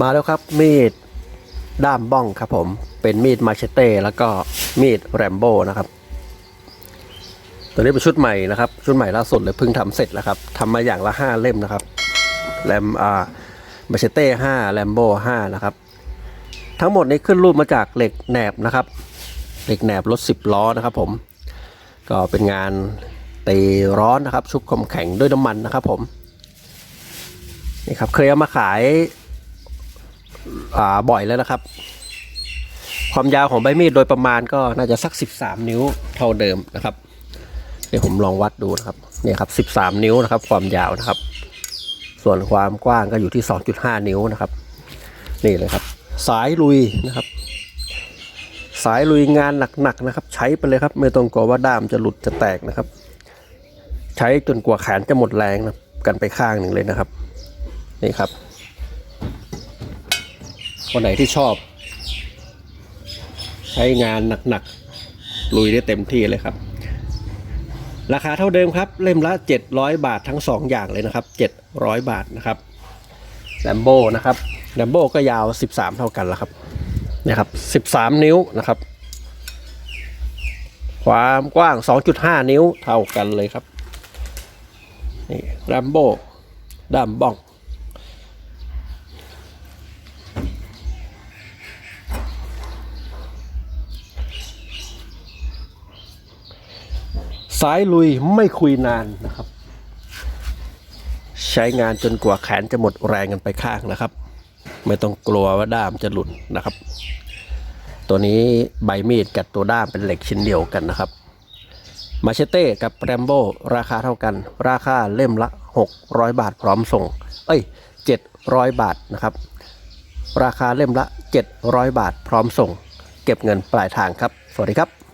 มาแล้วครับมีดด้ามบ้องครับผมเป็นมีดมาเชเต้แล้วก็มีดแรมโบ้นะครับตัวนี้เป็นชุดใหม่นะครับ ชุดใหม่ล่าสุดเลยเพิ่งทำเสร็จแล้วครับทำมาอย่างละห้าเล่มนะครับแรมอ่ามาเชเต้ห้าแรมโบ้ห้านะครับ ทั้งหมดนี้ขึ้นรูปมาจากเหล็กแหนบนะครับเหล็กแหนบรถสิบล้อนะครับ ผม ก็เป็นงานตีร้อนนะครับ ชุบความแข็งด้วยน้ำมันนะครับ ผมนี่ครับเคยเอามาขาย บ่อยแล้วนะครับ ความยาวของใบมีดโดยประมาณก็น่าจะสัก 13 นิ้วเท่าเดิมนะครับ เดี๋ยวผมลองวัดดูนะครับเนี่ยครับ 13 นิ้วนะครับ ความยาวนะครับ ส่วนความกว้างก็อยู่ที่ 2.5 นิ้วนะครับ นี่เลยครับ สายลุยนะครับ สายลุยงานหนักๆนะครับ ใช้ไปเลยครับไม่ต้องกลัวว่าด้ามจะหลุดจะแตกนะครับ ใช้จนกว่าแขนจะหมดแรงนะกันไปข้างหนึ่งเลยนะครับ นี่ครับ คนไหนที่ชอบ ใช้งานหนักๆลุยได้เต็มที่เลยครับ ราคาเท่าเดิมครับ เล่มละ 700 บาททั้ง 2 อย่างเลยนะครับ 700 บาทนะครับแลมโบนะครับแลมโบก็ยาว 13 เท่ากันแล้วครับนะครับ 13 นิ้วนะครับ ความกว้าง 2.5 นิ้วเท่ากันเลยครับนี่แรมโบ้ด้ามบ้อง สายลุยไม่คุยนานนะครับ ใช้งานจนกว่าแขนจะหมดแรงกันไปข้างนะครับ ไม่ต้องกลัวว่าด้ามจะหลุดนะครับ ตัวนี้ใบมีดกับตัวด้ามเป็นเหล็กชิ้นเดียวกันนะครับมาเชเต้กับแรมโบราคาเท่ากัน ราคาเล่มละ 600 บาทพร้อมส่ง เอ้ย 700 บาทนะครับ ราคาเล่มละ 700 บาทพร้อมส่ง เก็บเงินปลายทางครับ สวัสดีครับ